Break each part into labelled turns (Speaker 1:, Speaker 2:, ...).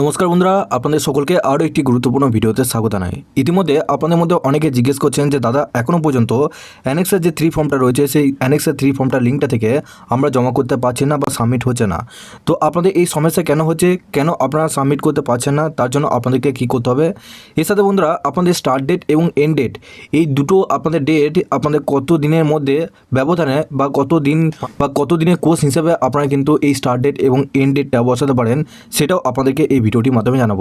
Speaker 1: নমস্কার বন্ধুরা, আপনাদের সকলকে আরও একটি গুরুত্বপূর্ণ ভিডিওতে স্বাগত জানাই। ইতিমধ্যে আপনাদের মধ্যে অনেকে জিজ্ঞেস করছেন যে, দাদা এখনও পর্যন্ত অ্যানেক্সের যে থ্রি ফর্মটা রয়েছে, সেই অ্যানেক্সের থ্রি ফর্মটার লিঙ্কটা থেকে আমরা জমা করতে পারছি না বা সাবমিট হচ্ছে না। তো আপনাদের এই সমস্যা কেন হচ্ছে? কেন আপনারা সাবমিট করতে পারছেন না? তার জন্য আপনাদেরকে কী করতে হবে? এর সাথে বন্ধুরা, আপনাদের স্টার্ট ডেট এবং এন্ড ডেট এই দুটো আপনাদের ডেট আপনাদের কত দিনের মধ্যে ব্যবধানে বা কত দিন বা কত দিনের কোর্স হিসেবে আপনারা কিন্তু এই স্টার্ট ডেট এবং এন্ড ডেটটা বসাতে পারেন, সেটাও আপনাদেরকে এই ভিডিওটির মাধ্যমে জানাব।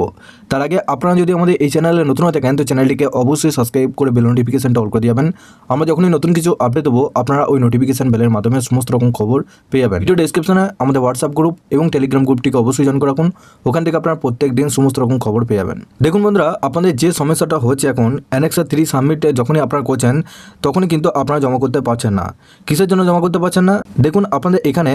Speaker 1: তার আগে আপনারা যদি আমাদের এই চ্যানেলে নতুন হয়ে থাকেন, তো চ্যানেলটিকে অবশ্যই সাবস্ক্রাইব করে বেল নোটিফিকেশনটা অল করে দিয়ে আমরা যখনই নতুন কিছু আপডেট দেবো, আপনারা ওই নোটিফিকেশন বেলের মাধ্যমে সমস্ত রকম খবর পেয়ে যাবেন। ভিডিও ডেসক্রিপশনে আমাদের হোয়াটসঅ্যাপ গ্রুপ এবং টেলিগ্রাম গ্রুপটিকে অবশ্যই জয়েন করে রাখুন। ওখান থেকে আপনারা প্রত্যেক দিন সমস্ত রকম খবর পেয়ে যাবেন। দেখুন বন্ধুরা, আপনাদের যে সমস্যাটা হচ্ছে এখন অ্যানেক্সা থ্রি সাবমিটে যখনই আপনারা করছেন, তখনই কিন্তু আপনারা জমা করতে পারছেন না। কিসের জন্য জমা করতে পারছেন না? দেখুন, আপনাদের এখানে,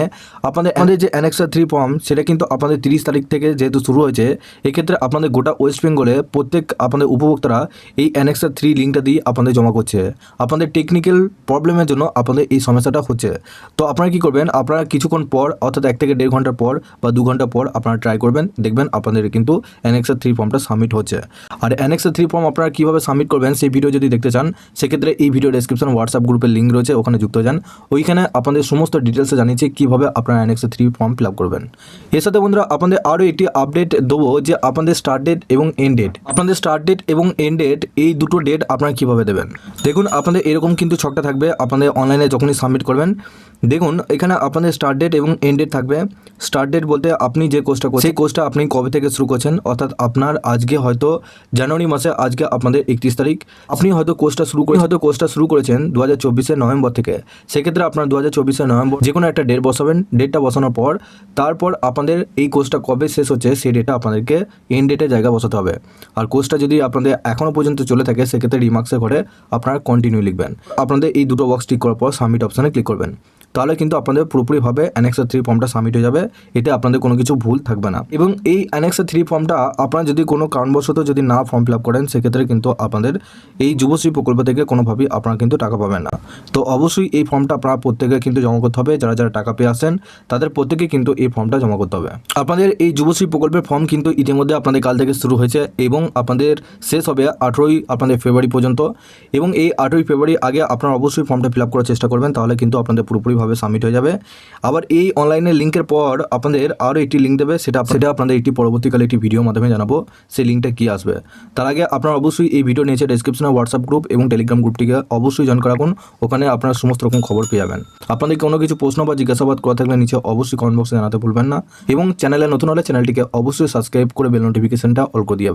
Speaker 1: আপনাদের আমাদের যে অ্যানেক্সা থ্রি ফর্ম সেটা কিন্তু আপনাদের তিরিশ তারিখ থেকে যেহেতু শুরু হয়েছে এক্ষেত্রে আপনাদের গোটা ওয়েস্ট বেঙ্গলে প্রত্যেক আপনাদের উপভোক্তারা এই অ্যানেক্সা থ্রি লিঙ্কটা দিয়ে আপনাদের জমা করছে। আপনাদের টেকনিক্যাল প্রবলেমের জন্য আপনাদের এই সমস্যাটা হচ্ছে। তো আপনারা কি করবেন? আপনারা কিছুক্ষণ পর, অর্থাৎ এক থেকে দেড় ঘণ্টা পর বা দু ঘণ্টা পর আপনারা ট্রাই করবেন। দেখবেন আপনাদের কিন্তু অ্যানেক্সা থ্রি ফর্মটা সাবমিট হচ্ছে। আর অ্যানেক্সা থ্রি ফর্ম আপনারা কীভাবে সাবমিট করবেন সেই ভিডিও যদি দেখতে চান, সেক্ষেত্রে এই ভিডিও ডেসক্রিপশন হোয়াটসঅ্যাপ গ্রুপের লিঙ্ক রয়েছে, ওখানে যুক্ত যান। ওইখানে আপনাদের সমস্ত ডিটেলসে জানিয়েছি কীভাবে আপনারা annexure three form fill up করবেন। এর সাথে বন্ধুরা, আপনাদের আরও একটি আপডেট দেবো যে আপনাদের স্টার্ট ডেট এবং এন্ড ডেট আপনাদের স্টার্ট ডেট এবং এন্ড ডেট এই দুটো ডেট আপনারা কীভাবে দেবেন? দেখুন, আপনাদের এরকম কিন্তু ছকটা থাকবে। আপনাদের অনলাইনে যখনই সাবমিট করবেন, দেখুন, এখানে আপনাদের স্টার্ট ডেট এবং এন্ড ডেট থাকবে। স্টার্ট ডেট বলতে আপনি যে কোর্সটা করছেন, সেই কোর্সটা আপনি কবে থেকে শুরু করছেন? অর্থাৎ আপনার আজকে হয়তো জানুয়ারি মাসে, আজকে আপনাদের একত্রিশ তারিখ। আপনি হয়তো কোর্সটা শুরু করে, হয়তো কোর্সটা শুরু করেছেন দু হাজার নভেম্বর থেকে। সেক্ষেত্রে আপনার দু হাজার নভেম্বর যে কোনো একটা ডেট বসাবেন। ডেটটা বসানোর পর, তারপর আপনাদের এই কোর্সটা কবে শেষ হচ্ছে, সেই ডেটটা আপনাদেরকে এন ডেটে জায়গা বসাতে হবে। আর কোর্সটা যদি আপনাদের এখনও পর্যন্ত চলে থাকে, সেক্ষেত্রে রিমার্কসের ঘরে আপনারা কন্টিনিউ লিখবেন। আপনাদের এই দুটো বক্স টিক করার পর সাবমিট অপশানে ক্লিক করবেন। তাহলে কিন্তু আপনাদের পুরোপুরিভাবে অ্যানেক্সা থ্রি ফর্মটা সাবমিট হয়ে যাবে। এতে আপনাদের কোনো কিছু ভুল থাকবে না। এবং এই অ্যানেক্সা থ্রি ফর্মটা আপনারা যদি কোনো কারণবশত যদি না ফর্ম ফিল আপ করেন, সেক্ষেত্রে কিন্তু আপনাদের এই যুবশ্রী প্রকল্প থেকে কোনোভাবেই আপনারা কিন্তু টাকা পাবেন না। তো অবশ্যই এই ফর্মটা আপনারা প্রত্যেকে কিন্তু জমা করতে হবে। যারা যারা টাকা পেয়ে আসেন তাদের প্রত্যেকে কিন্তু এই ফর্মটা জমা করতে হবে। আপনাদের এই যুবশ্রী প্রকল্পের ফর্ম কিন্তু ইতিমধ্যে আপনাদের কাল থেকে শুরু হয়েছে এবং আপনাদের শেষ হবে আঠেরোই আপনাদের ফেব্রুয়ারি পর্যন্ত। এবং এই আঠেরোই ফেব্রুয়ারি আগে আপনারা অবশ্যই ফর্মটা ফিল করার চেষ্টা করবেন, তাহলে কিন্তু আপনাদের পুরোপুরিভাবে সাবমিট হয়ে যাবে। আবার এই অনলাইনের লিঙ্কের পর আপনাদের আরও একটি লিঙ্ক দেবে, সেটা সেটা আপনাদের একটি পরবর্তীকালে একটি ভিডিও মাধ্যমে জানাব, সেই লিঙ্কটা কী আসবে। তার আগে আপনারা অবশ্যই এই ভিডিও নিচে ডেসক্রিপশনে হোয়াটসঅ্যাপ গ্রুপ এবং টেলিগ্রাম গ্রুপটিকে অবশ্যই জয়েন করা রাখুন ওখানে আপনারা সমস্ত রকম খবর পেয়ে যাবেন। আপনাদের কোনো কিছু প্রশ্ন বা জিজ্ঞাসাবাদ করা থাকলে নিচে অবশ্যই কমেন্ট বক্সে জানাতে ভুলবেন না। এবং চ্যানেলে নতুন হলে চ্যানেলটিকে অবশ্যই সাবস্ক্রাইব করে বেল নোটিফিকেশনটা অল করে দিয়ে